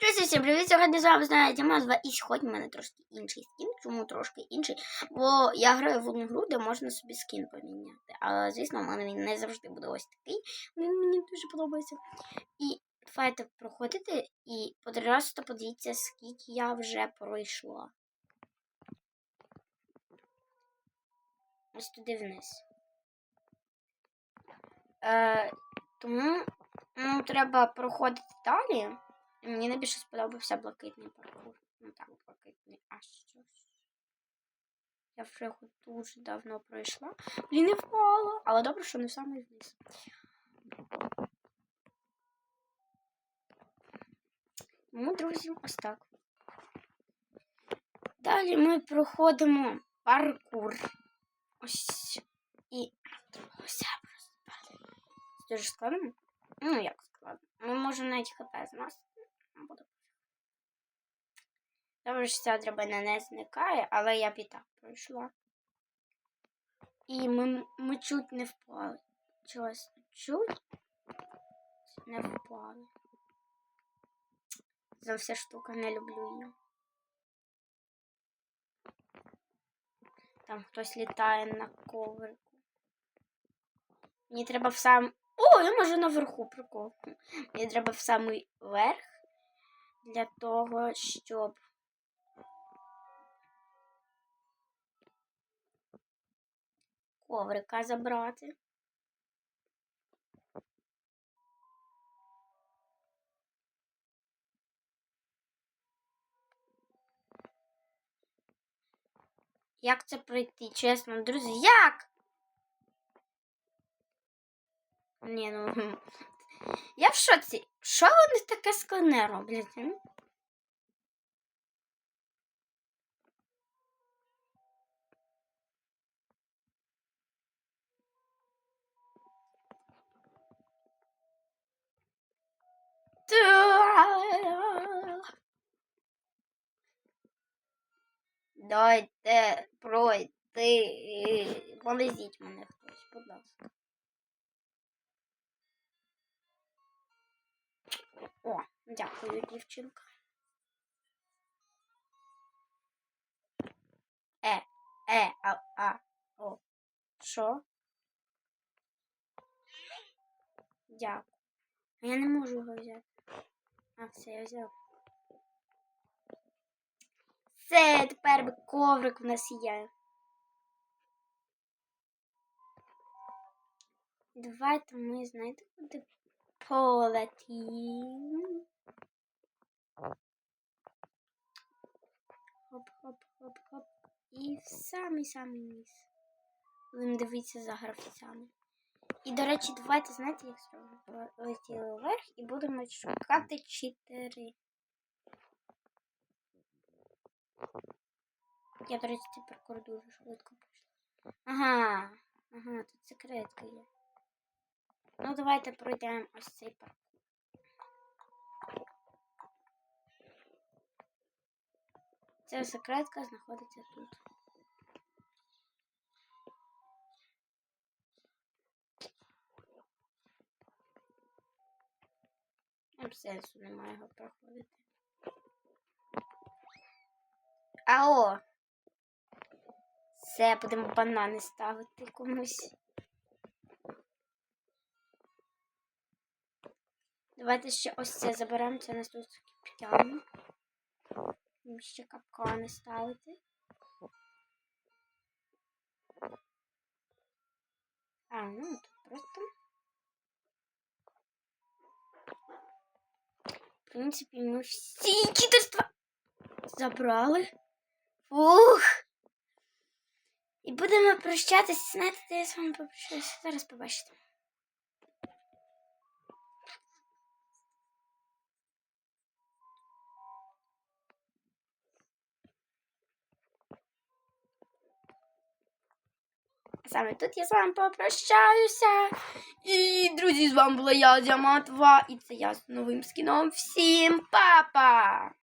Друзі, всім привіт! Сьогодні з вами знає Дімазва, і сьогодні в мене трошки інший скін. Чому трошки інший? Бо я граю в одну гру, де можна собі скін поміняти. Але, звісно, в мене він не завжди буде ось такий. Він мені дуже подобається. І давайте проходити і просто подивіться, скільки я вже пройшла. Ось туди вниз. Е, тому ну, треба проходити далі. Мені найбільше сподобався блакитний паркур. Ну так, блакитний. А що ж? Я вже його дуже давно пройшла. Блін, не впала. Але добре, що не в самий вниз. Ну, друзі, ось так. Далі ми проходимо паркур. Ось. І просто. Це дуже складно. Ну, як складно. Ми можемо навіть хп. Ну, буде. Добре, що ця драбина не зникає, але я б і так пройшла. І ми, ми чуть не впали. Чогось чуть не впали. За вся штука не люблю її. Там хтось літає на коврику. Мені треба в сам. О, я можу наверху прикол. Мені треба в самий верх для того, щоб. Коврика забрати. Як це пройти, чесно, друзі? Як? Ні, ну. Я в шоці. Що вони таке складне роблять? Дайте пройти. Полезіть мене хтось, будь ласка. О, дякую, дівчинка. Е, е, а, а, о. Що? Дякую. А Я не можу його взяти. А, все, я взяв. Все, тепер коврик у нас є. Давайте ми, знаєте, куди полетім. Хоп-хоп-хоп-хоп. І в самий-самий низ. Будемо дивитися за гравцями. І, до речі, давайте, знаєте, як зробимо? Летіли вверх і будемо шукати чотири. Я, до речі, цей паркур дуже швидко пройшла. Ага, ага, тут секретка є. Ну, давайте пройдемо ось цей паркур. Ця секретка знаходиться тут. Там сенсу немає його проходити. Ао! Все, будемо банани ставити комусь. Давайте ще ось це заберемо, це нас тут. Будемо ще капкани ставити. А, ну тут просто. В принципі, ми всі кітерства забрали. Ух! Будемо прощатися. Знаєте, я з вами попрощаюся? Зараз побачите. Саме тут я з вами попрощаюся. І, друзі, з вами була я, Діаматова, і це я з новим скіном. Всім па-па!